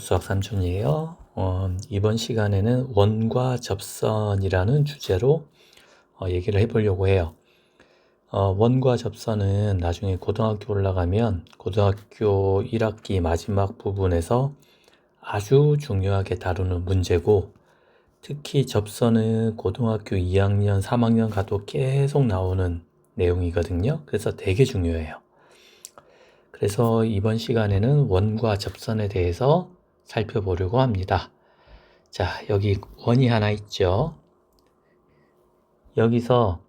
수학 삼촌이에요. 어, 이번 시간에는 원과 접선이라는 주제로 어, 얘기를 해보려고 해요. 어, 원과 접선은 나중에 고등학교 올라가면 고등학교 1학기 마지막 부분에서 아주 중요하게 다루는 문제고 특히 접선은 고등학교 2학년, 3학년 가도 계속 나오는 내용이거든요. 그래서 되게 중요해요. 그래서 이번 시간에는 원과 접선에 대해서 살펴보려고 합니다. 자, 여기 원이 하나 있죠. 여기서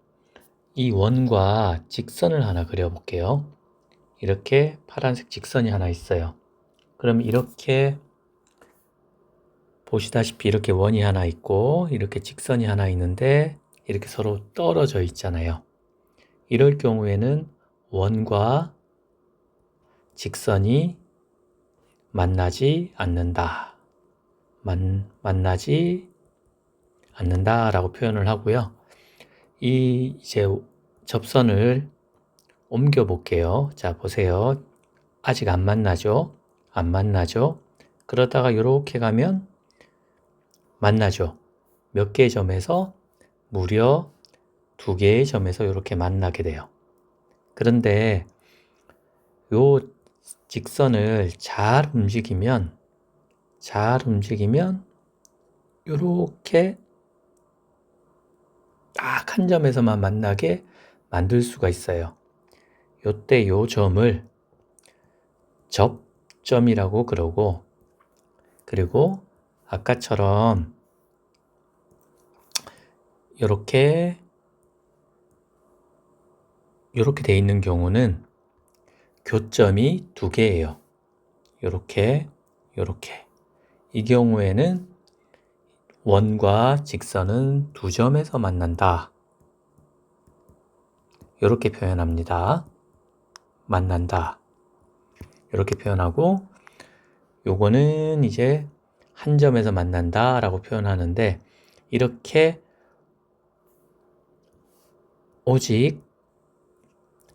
이 원과 직선을 하나 그려볼게요. 이렇게 파란색 직선이 하나 있어요. 그럼 이렇게 보시다시피 이렇게 원이 하나 있고 이렇게 직선이 하나 있는데 이렇게 서로 떨어져 있잖아요. 이럴 경우에는 원과 직선이 만나지 않는다. 만, 만나지 않는다 라고 표현을 하고요. 이 이제 접선을 옮겨 볼게요. 자, 보세요. 아직 안 만나죠? 안 만나죠? 그러다가 이렇게 가면 만나죠. 몇 개의 점에서 무려 두 개의 점에서 이렇게 만나게 돼요. 그런데 요 직선을 잘 움직이면 잘 움직이면 이렇게 딱 한 점에서만 만나게 만들 수가 있어요. 요때 요 점을 접점이라고 그러고 그리고 아까처럼 이렇게 이렇게 돼 있는 경우는 교점이 두 개예요. 이렇게, 이렇게. 이 경우에는 원과 직선은 두 점에서 만난다. 이렇게 표현합니다. 만난다. 이렇게 표현하고, 요거는 이제 한 점에서 만난다 라고 표현하는데, 이렇게 오직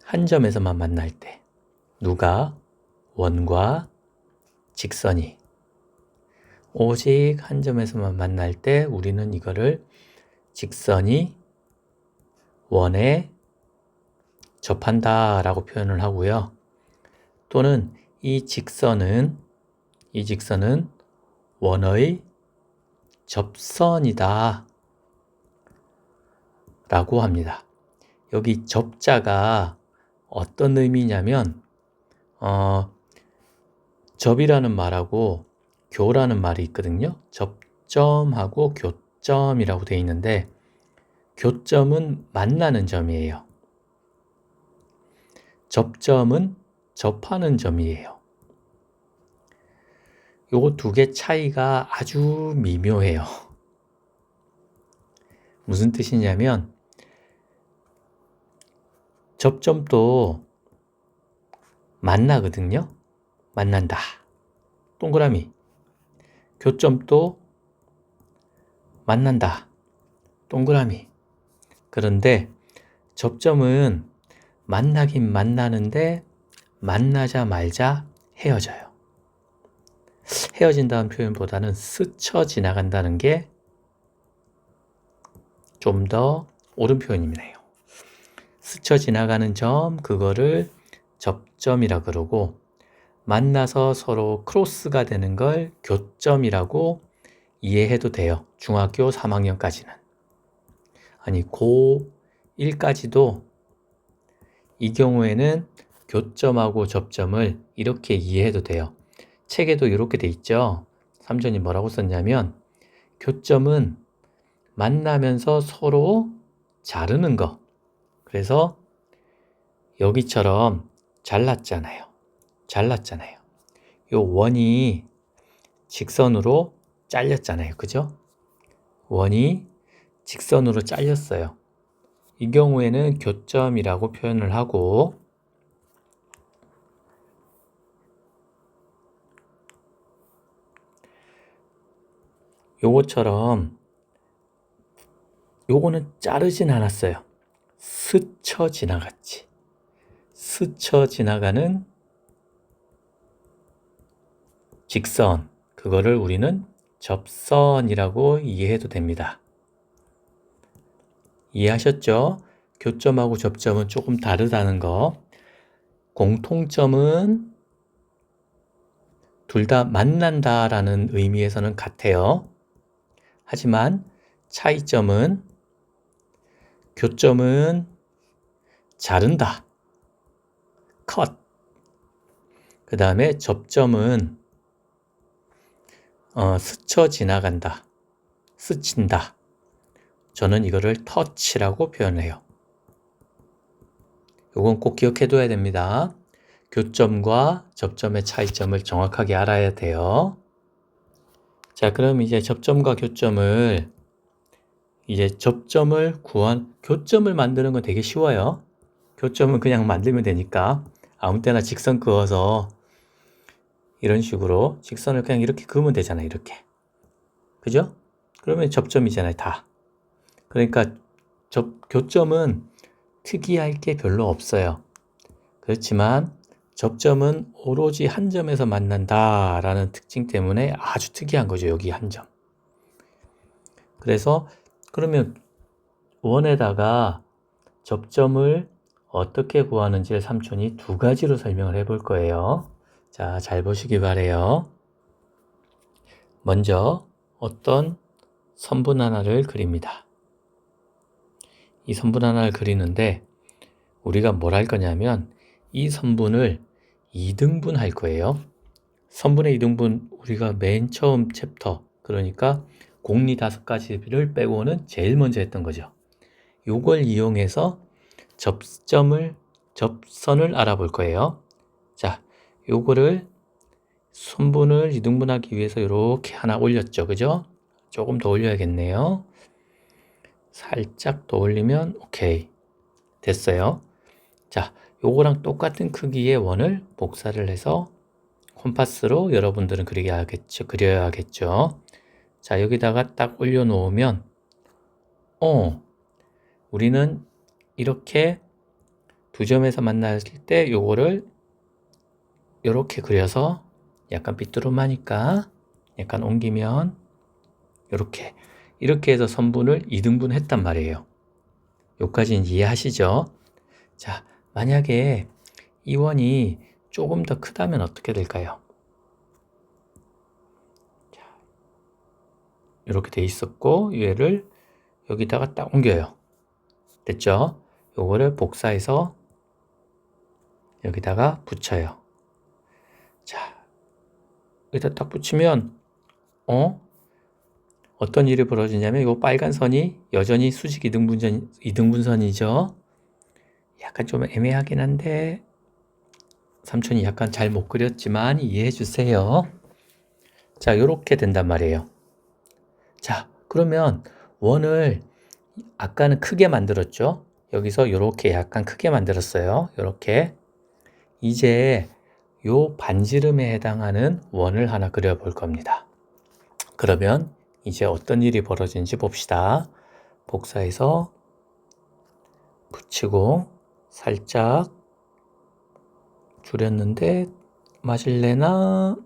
한 점에서만 만날 때, 누가 원과 직선이 오직 한 점에서만 만날 때 우리는 이거를 직선이 원에 접한다 라고 표현을 하고요. 또는 이 직선은 이 직선은 원의 접선이다 라고 합니다. 여기 접자가 어떤 의미냐면 어, 접이라는 말하고 교라는 말이 있거든요. 접점하고 교점이라고 되어 있는데 교점은 만나는 점이에요. 접점은 접하는 점이에요. 요거 두 개 차이가 아주 미묘해요. 무슨 뜻이냐면 접점도 만나거든요. 만난다. 동그라미. 교점도 만난다. 동그라미. 그런데 접점은 만나긴 만나는데 만나자 말자 헤어져요. 헤어진다는 표현보다는 스쳐 지나간다는 게 좀 더 옳은 표현이네요. 스쳐 지나가는 점, 그거를 접점이라 그러고 만나서 서로 크로스가 되는 걸 교점이라고 이해해도 돼요. 중학교 3학년까지는. 아니, 고1까지도 이 경우에는 교점하고 접점을 이렇게 이해해도 돼요. 책에도 이렇게 돼 있죠. 삼촌이 뭐라고 썼냐면, 교점은 만나면서 서로 자르는 거. 그래서 여기처럼 잘랐잖아요. 잘랐잖아요. 요 원이 직선으로 잘렸잖아요. 그죠? 원이 직선으로 잘렸어요. 이 경우에는 교점이라고 표현을 하고 요거처럼 요거는 자르진 않았어요. 스쳐 지나갔지. 스쳐 지나가는 직선, 그거를 우리는 접선이라고 이해해도 됩니다. 이해하셨죠? 교점하고 접점은 조금 다르다는 거. 공통점은 둘 다 만난다라는 의미에서는 같아요. 하지만 차이점은 교점은 자른다. 컷. 그 다음에 접점은 어, 스쳐 지나간다. 스친다. 저는 이거를 터치라고 표현해요. 이건 꼭 기억해둬야 됩니다. 교점과 접점의 차이점을 정확하게 알아야 돼요. 자, 그럼 이제 접점과 교점을 이제 접점을 구한 교점을 만드는 건 되게 쉬워요. 교점은 그냥 만들면 되니까 아무 때나 직선 그어서 이런 식으로 직선을 그냥 이렇게 그으면 되잖아요. 이렇게. 그죠? 그러면 접점이잖아요. 다. 그러니까 접, 교점은 특이할 게 별로 없어요. 그렇지만 접점은 오로지 한 점에서 만난다라는 특징 때문에 아주 특이한 거죠. 여기 한 점. 그래서 그러면 원에다가 접점을 어떻게 구하는지를 삼촌이 두 가지로 설명을 해 볼 거예요. 자, 잘 보시기 바래요. 먼저 어떤 선분 하나를 그립니다. 이 선분 하나를 그리는데 우리가 뭘 할 거냐면 이 선분을 2등분 할 거예요. 선분의 2등분 우리가 맨 처음 챕터 그러니까 공리 다섯 가지를 빼고는 제일 먼저 했던 거죠. 요걸 이용해서 접점을 접선을 알아볼 거예요. 자, 요거를 선분을 2등분하기 위해서 이렇게 하나 올렸죠. 그죠? 조금 더 올려야겠네요. 살짝 더 올리면 오케이. 됐어요. 자, 요거랑 똑같은 크기의 원을 복사를 해서 콤파스로 여러분들은 그리겠죠. 그려야겠죠. 자, 여기다가 딱 올려 놓으면 어, 우리는 이렇게 두 점에서 만났을 때 요거를 이렇게 그려서 약간 삐뚤음하니까 약간 옮기면 이렇게 이렇게 해서 선분을 2등분 했단 말이에요. 여기까지는 이해하시죠? 자, 만약에 이 원이 조금 더 크다면 어떻게 될까요? 자, 이렇게 돼 있었고 얘를 여기다가 딱 옮겨요. 됐죠? 요거를 복사해서 여기다가 붙여요. 자, 여기다 딱 붙이면 어? 어떤 일이 벌어지냐면 이 빨간 선이 여전히 수직 이등분선, 이등분선이죠. 약간 좀 애매하긴 한데 삼촌이 약간 잘 못 그렸지만 이해해 주세요. 자, 이렇게 된단 말이에요. 자, 그러면 원을 아까는 크게 만들었죠. 여기서 이렇게 약간 크게 만들었어요. 이렇게. 이제 요 반지름에 해당하는 원을 하나 그려 볼 겁니다. 그러면 이제 어떤 일이 벌어지는지 봅시다. 복사해서 붙이고 살짝 줄였는데 맞을래나?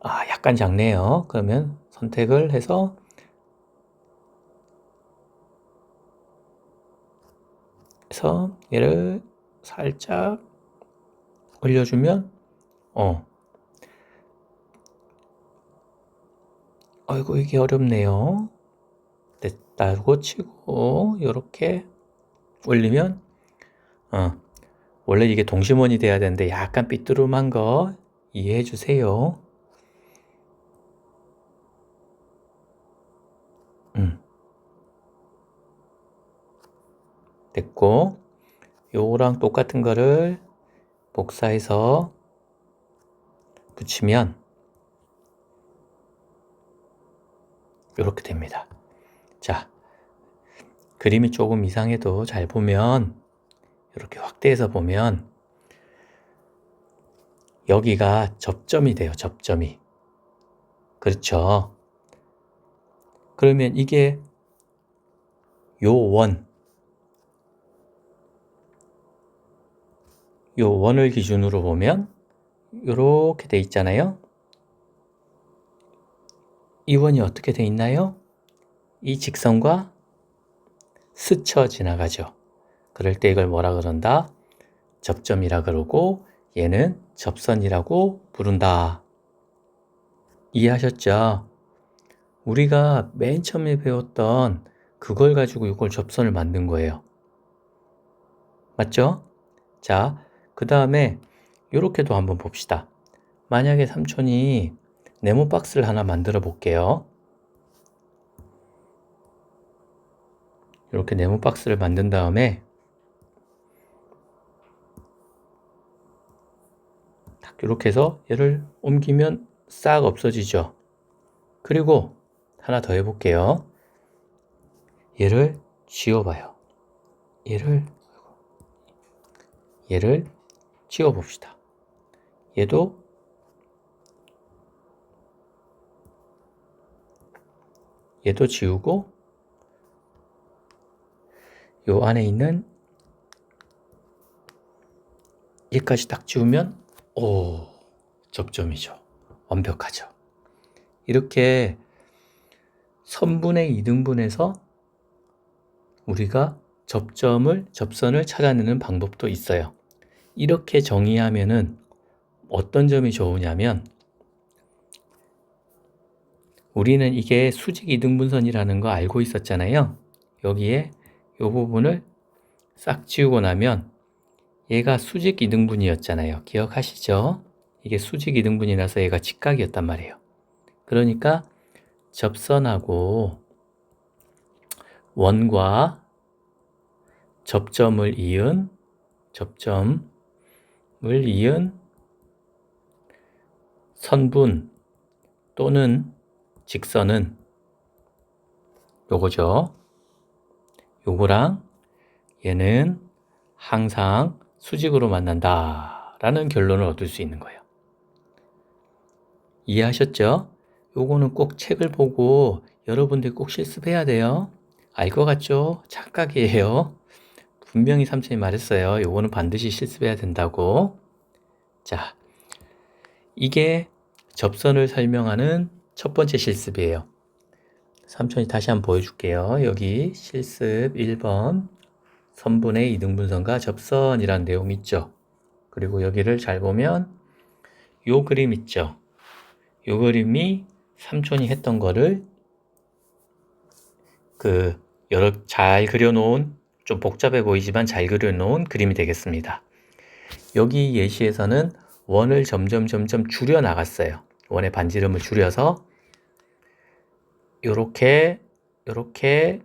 아, 약간 작네요. 그러면 선택을 해서 해서 얘를 살짝 올려주면 어. 아이고 이게 어렵네요. 됐다고 치고 이렇게 올리면 어. 원래 이게 동심원이 돼야 되는데 약간 삐뚤음한 거 이해해 주세요 됐고 요거랑 똑같은 거를 복사해서 붙이면 이렇게 됩니다. 자, 그림이 조금 이상해도 잘 보면 이렇게 확대해서 보면 여기가 접점이 돼요. 접점이. 그렇죠. 그러면 이게 요 원, 요 원을 기준으로 보면 이렇게 돼 있잖아요. 이 원이 어떻게 돼 있나요? 이 직선과 스쳐 지나가죠. 그럴 때 이걸 뭐라 그런다? 접점이라 그러고 얘는 접선이라고 부른다. 이해하셨죠? 우리가 맨 처음에 배웠던 그걸 가지고 이걸 접선을 만든 거예요. 맞죠? 자, 그 다음에 이렇게도 한번 봅시다. 만약에 삼촌이 네모 박스를 하나 만들어 볼게요. 이렇게 네모 박스를 만든 다음에 딱 이렇게 해서 얘를 옮기면 싹 없어지죠. 그리고 하나 더 해볼게요. 얘를 지워봐요. 얘를 얘를 지워봅시다. 얘도 얘도 지우고 요 안에 있는 얘까지 딱 지우면 오 접점이죠. 완벽하죠. 이렇게 선분의 이등분에서 우리가 접점을 접선을 찾아내는 방법도 있어요. 이렇게 정의하면은 어떤 점이 좋으냐면 우리는 이게 수직 이등분선이라는 거 알고 있었잖아요. 여기에 이 부분을 싹 지우고 나면 얘가 수직 이등분이었잖아요. 기억하시죠? 이게 수직 이등분이라서 얘가 직각이었단 말이에요. 그러니까 접선하고 원과 접점을 이은 접점을 이은 선분 또는 직선은 요거죠. 요거랑 얘는 항상 수직으로 만난다 라는 결론을 얻을 수 있는 거예요. 이해하셨죠? 요거는 꼭 책을 보고 여러분들 꼭 실습해야 돼요. 알 것 같죠? 착각이에요. 분명히 삼촌이 말했어요. 요거는 반드시 실습해야 된다고. 자, 이게 접선을 설명하는 첫 번째 실습이에요. 삼촌이 다시 한번 보여줄게요. 여기 실습 1번 선분의 이등분선과 접선이라는 내용 있죠. 그리고 여기를 잘 보면 요 그림 있죠. 요 그림이 삼촌이 했던 거를 그 여러 잘 그려놓은 좀 복잡해 보이지만 잘 그려놓은 그림이 되겠습니다. 여기 예시에서는 원을 점점 점점 줄여 나갔어요. 원의 반지름을 줄여서 요렇게 요렇게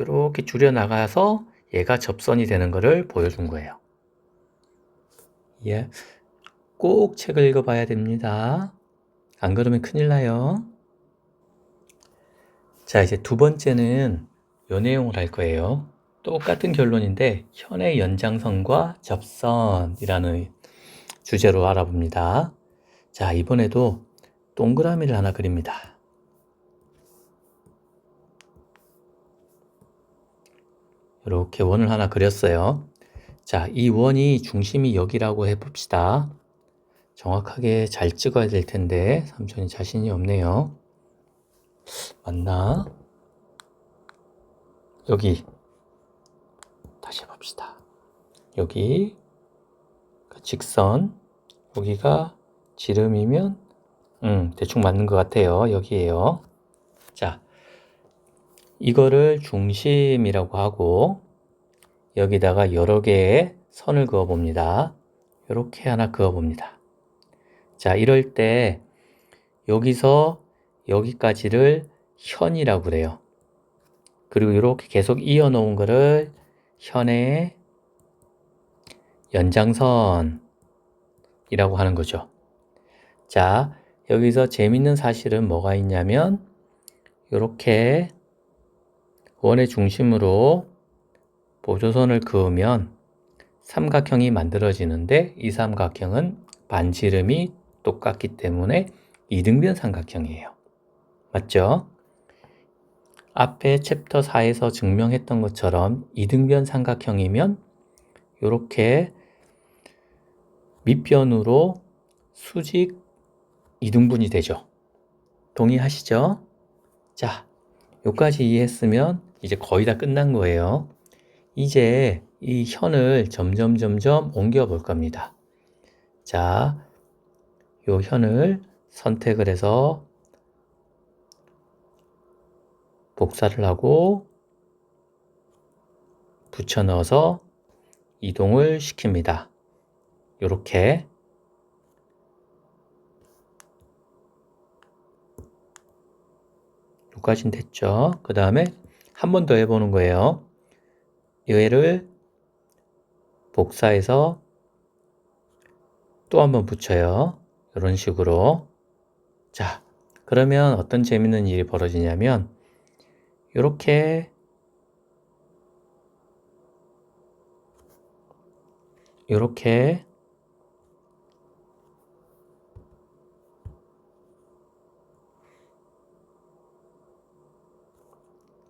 요렇게 줄여 나가서 얘가 접선이 되는 것을 보여준 거예요. 예. 꼭 책을 읽어봐야 됩니다. 안 그러면 큰일 나요. 자, 이제 두 번째는 요 내용을 할 거예요. 똑같은 결론인데 현의 연장선과 접선이라는 주제로 알아봅니다. 자, 이번에도 동그라미를 하나 그립니다. 이렇게 원을 하나 그렸어요. 자, 이 원이 중심이 여기라고 해봅시다. 정확하게 잘 찍어야 될 텐데 삼촌이 자신이 없네요. 맞나? 여기 다시 해봅시다. 여기 그 직선 여기가 지름이면 음, 대충 맞는 것 같아요. 여기에요. 자, 이거를 중심이라고 하고 여기다가 여러 개의 선을 그어 봅니다. 이렇게 하나 그어 봅니다. 자, 이럴 때 여기서 여기까지를 현이라고 그래요. 그리고 이렇게 계속 이어 놓은 거를 현의 연장선이라고 하는 거죠. 자, 여기서 재밌는 사실은 뭐가 있냐면 이렇게 원의 중심으로 보조선을 그으면 삼각형이 만들어지는데 이 삼각형은 반지름이 똑같기 때문에 이등변 삼각형이에요. 맞죠? 앞에 챕터 4에서 증명했던 것처럼 이등변 삼각형이면 이렇게 밑변으로 수직 이등분이 되죠. 동의하시죠? 자, 여기까지 이해했으면 이제 거의 다 끝난 거예요. 이제 이 현을 점점 점점 옮겨 볼 겁니다. 자, 요 현을 선택을 해서 복사를 하고 붙여 넣어서 이동을 시킵니다. 요렇게 여기까지는 됐죠. 그 다음에 한 번 더 해보는 거예요. 얘를 복사해서 또 한 번 붙여요. 이런 식으로. 자, 그러면 어떤 재밌는 일이 벌어지냐면, 이렇게, 이렇게,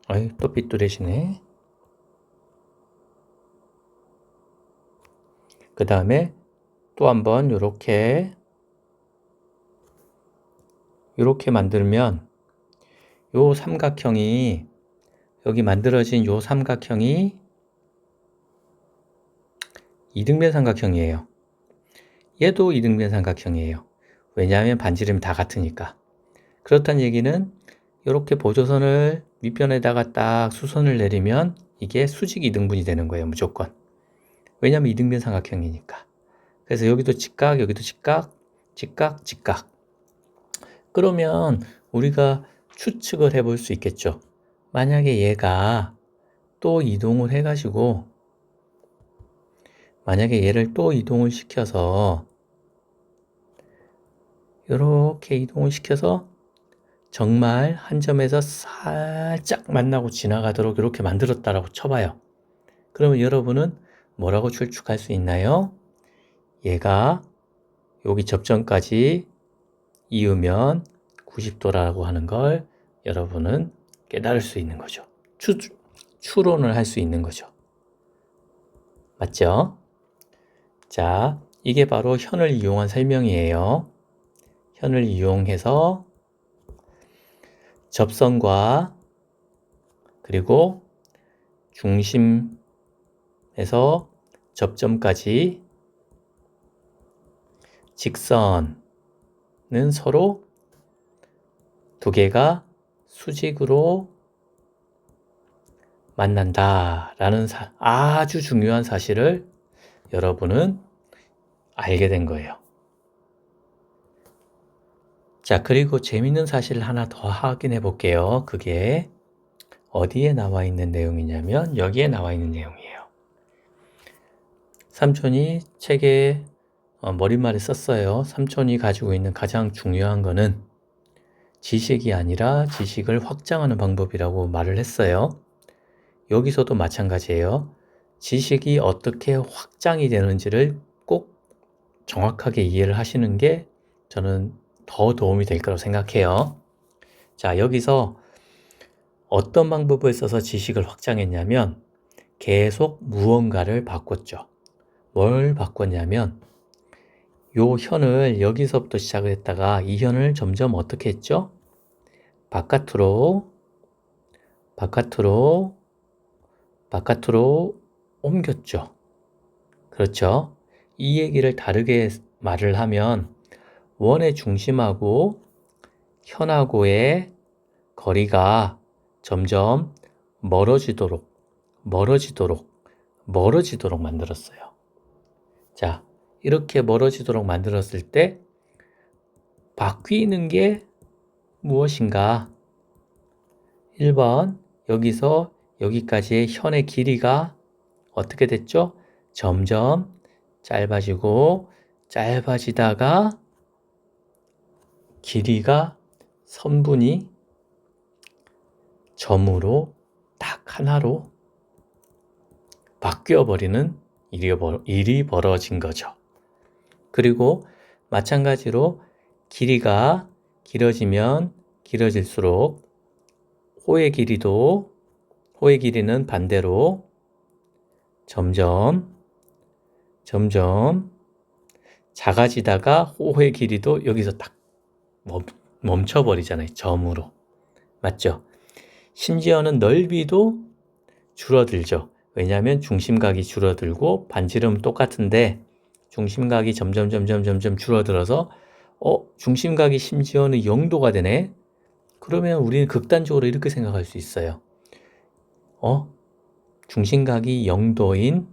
아이, 또 삐뚤해지네. 그 다음에 또 한번 이렇게. 이렇게 만들면 요 삼각형이 여기 만들어진 요 삼각형이 이등변 삼각형이에요. 얘도 이등변 삼각형이에요. 왜냐하면 반지름이 다 같으니까. 그렇다는 얘기는 이렇게 보조선을 밑변에다가 딱 수선을 내리면 이게 수직 이등분이 되는 거예요. 무조건. 왜냐하면 이등변 삼각형이니까. 그래서 여기도 직각, 여기도 직각, 직각, 직각. 그러면 우리가 추측을 해볼 수 있겠죠. 만약에 얘가 또 이동을 해가지고, 만약에 얘를 또 이동을 시켜서, 이렇게 이동을 시켜서 정말 한 점에서 살짝 만나고 지나가도록 이렇게 만들었다라고 쳐봐요. 그러면 여러분은 뭐라고 추측할 수 있나요? 얘가 여기 접점까지 이으면 90도라고 하는 걸 여러분은 깨달을 수 있는 거죠. 추, 추론을 할 수 있는 거죠. 맞죠? 자, 이게 바로 현을 이용한 설명이에요. 현을 이용해서 접선과 그리고 중심에서 접점까지 직선은 서로 두 개가 수직으로 만난다라는 사, 아주 중요한 사실을 여러분은 알게 된 거예요. 자, 그리고 재밌는 사실 하나 더 확인해 볼게요. 그게 어디에 나와 있는 내용이냐면 여기에 나와 있는 내용이에요. 삼촌이 책에 어, 머릿말에 썼어요. 삼촌이 가지고 있는 가장 중요한 거는 지식이 아니라 지식을 확장하는 방법이라고 말을 했어요. 여기서도 마찬가지예요. 지식이 어떻게 확장이 되는지를 꼭 정확하게 이해를 하시는 게 저는 더 도움이 될 거라고 생각해요. 자, 여기서 어떤 방법을 써서 지식을 확장했냐면 계속 무언가를 바꿨죠. 뭘 바꿨냐면 요 현을 여기서부터 시작을 했다가 이 현을 점점 어떻게 했죠? 바깥으로 바깥으로 바깥으로 옮겼죠. 그렇죠? 이 얘기를 다르게 말을 하면 원의 중심하고 현하고의 거리가 점점 멀어지도록, 멀어지도록, 멀어지도록 만들었어요. 자, 이렇게 멀어지도록 만들었을 때 바뀌는 게 무엇인가? 1번, 여기서 여기까지의 현의 길이가 어떻게 됐죠? 점점 짧아지고 짧아지다가 길이가 선분이 점으로 딱 하나로 바뀌어 버리는 일이 벌어진 거죠. 그리고 마찬가지로 길이가 길어지면 길어질수록 호의 길이도 호의 길이는 반대로 점점 점점 작아지다가 호의 길이도 여기서 딱 멈춰버리잖아요. 점으로. 맞죠? 심지어는 넓이도 줄어들죠. 왜냐하면 중심각이 줄어들고 반지름은 똑같은데 중심각이 점점 점점 점점 줄어들어서 어 중심각이 심지어는 0도가 되네. 그러면 우리는 극단적으로 이렇게 생각할 수 있어요. 어 중심각이 0도인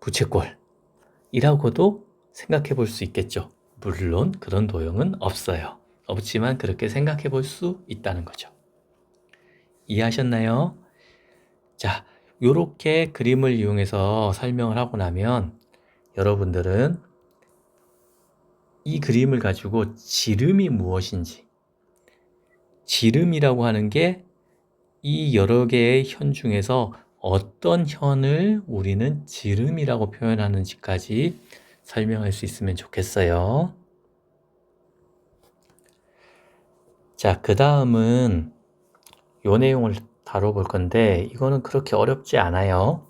부채꼴이라고도 생각해 볼 수 있겠죠. 물론 그런 도형은 없어요. 없지만 그렇게 생각해 볼 수 있다는 거죠. 이해하셨나요? 자, 이렇게 그림을 이용해서 설명을 하고 나면 여러분들은 이 그림을 가지고 지름이 무엇인지, 지름이라고 하는 게 이 여러 개의 현 중에서 어떤 현을 우리는 지름이라고 표현하는지까지 설명할 수 있으면 좋겠어요. 자, 그 다음은 요 내용을 다뤄볼 건데 이거는 그렇게 어렵지 않아요.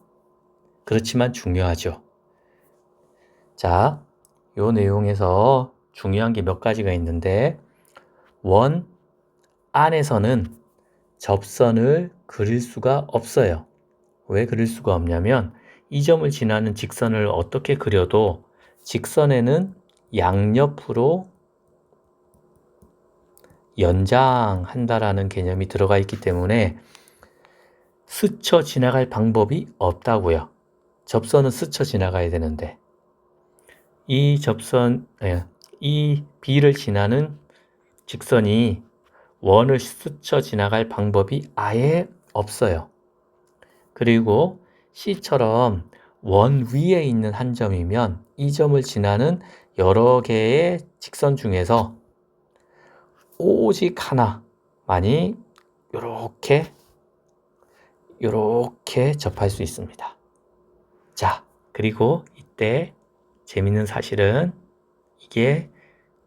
그렇지만 중요하죠. 자, 요 내용에서 중요한 게 몇 가지가 있는데 원 안에서는 접선을 그릴 수가 없어요. 왜 그릴 수가 없냐면 이 점을 지나는 직선을 어떻게 그려도 직선에는 양옆으로 연장한다라는 개념이 들어가 있기 때문에 스쳐 지나갈 방법이 없다고요. 접선은 스쳐 지나가야 되는데 이 접선, 예, 이 B를 지나는 직선이 원을 스쳐 지나갈 방법이 아예 없어요. 그리고 C처럼 원 위에 있는 한 점이면 이 점을 지나는 여러 개의 직선 중에서 오직 하나만이 이렇게 이렇게 접할 수 있습니다. 자, 그리고 이때 재밌는 사실은 이게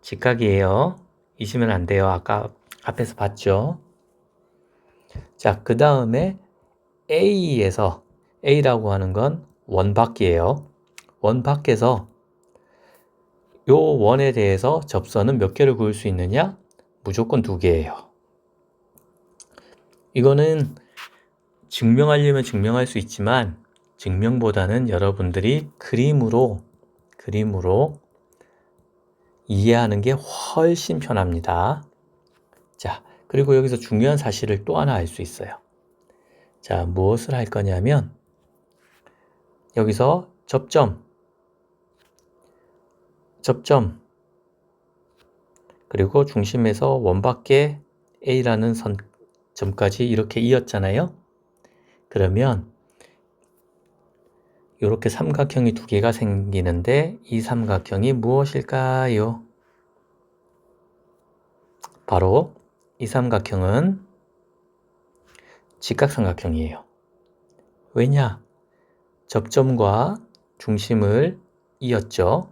직각이에요. 잊으면 안 돼요. 아까 앞에서 봤죠? 자, 그 다음에 A에서 A라고 하는 건 원밖이에요. 원 밖에서 요 원에 대해서 접선은 몇 개를 그을 수 있느냐? 무조건 두 개예요. 이거는 증명하려면 증명할 수 있지만 증명보다는 여러분들이 그림으로 그림으로 이해하는 게 훨씬 편합니다. 자, 그리고 여기서 중요한 사실을 또 하나 알 수 있어요. 자, 무엇을 할 거냐면 여기서 접점 접점 그리고 중심에서 원밖에 A라는 선 점까지 이렇게 이었잖아요. 그러면 이렇게 삼각형이 두 개가 생기는데 이 삼각형이 무엇일까요? 바로 이 삼각형은 직각삼각형이에요. 왜냐? 접점과 중심을 이었죠.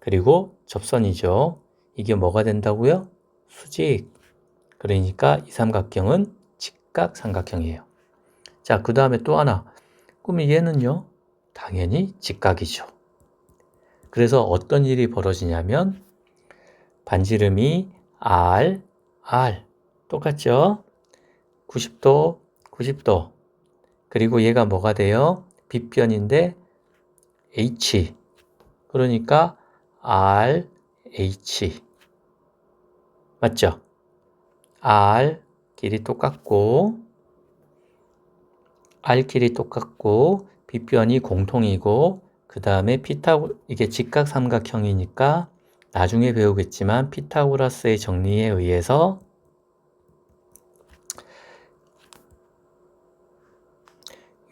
그리고 접선이죠. 이게 뭐가 된다고요? 수직. 그러니까 이 삼각형은 직각삼각형이에요. 자, 그 다음에 또 하나. 그러면 얘는요? 당연히 직각이죠. 그래서 어떤 일이 벌어지냐면 반지름이 R, R 똑같죠? 90도, 90도. 그리고 얘가 뭐가 돼요? 빗변인데 H. 그러니까 R, H. 맞죠? R 길이 똑같고 R 길이 똑같고 빗변이 공통이고 그 다음에 피타고 이게 직각 삼각형이니까 나중에 배우겠지만 피타고라스의 정리에 의해서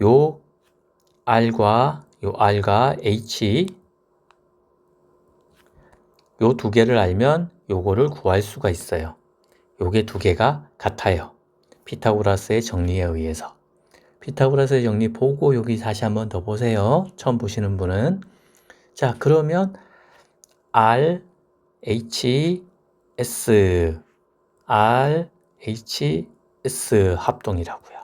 요 R과 요 R과 H 요 두 개를 알면 요거를 구할 수가 있어요. 요게 두 개가 같아요. 피타고라스의 정리에 의해서. 피타고라스의 정리 보고 여기 다시 한번 더 보세요. 처음 보시는 분은. 자, 그러면 R, H, S, R, H, S 합동이라고요.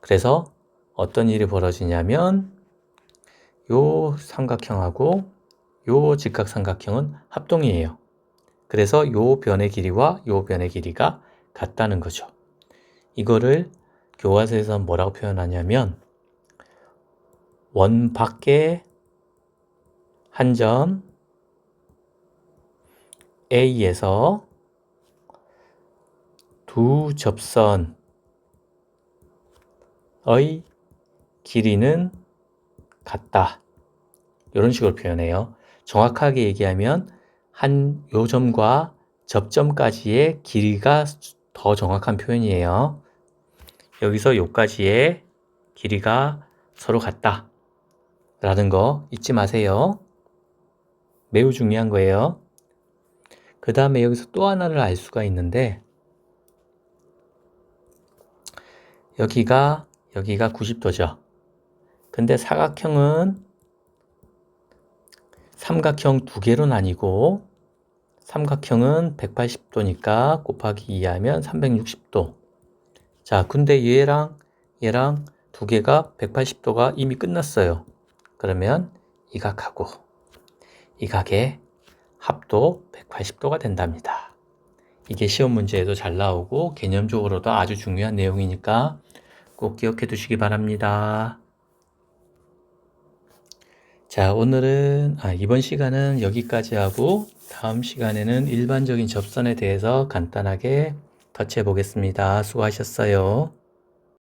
그래서 어떤 일이 벌어지냐면 요 삼각형하고 요 직각삼각형은 합동이에요. 그래서 요 변의 길이와 요 변의 길이가 같다는 거죠. 이거를 교과서에서 뭐라고 표현하냐면 원 밖에 한 점 A에서 두 접선의 길이는 같다. 이런 식으로 표현해요. 정확하게 얘기하면 한 요점과 접점까지의 길이가 더 정확한 표현이에요. 여기서 요까지의 길이가 서로 같다. 라는 거 잊지 마세요. 매우 중요한 거예요. 그 다음에 여기서 또 하나를 알 수가 있는데, 여기가, 여기가 90도죠. 근데 사각형은 삼각형 두 개로 나뉘고, 삼각형은 180도니까 곱하기 2 하면 360도. 자, 근데 얘랑 얘랑 두 개가 180도가 이미 끝났어요. 그러면 이 각하고 이 각의 합도 180도가 된답니다. 이게 시험 문제에도 잘 나오고 개념적으로도 아주 중요한 내용이니까 꼭 기억해 두시기 바랍니다. 자, 오늘은, 아, 이번 시간은 여기까지 하고 다음 시간에는 일반적인 접선에 대해서 간단하게 터치해 보겠습니다. 수고하셨어요.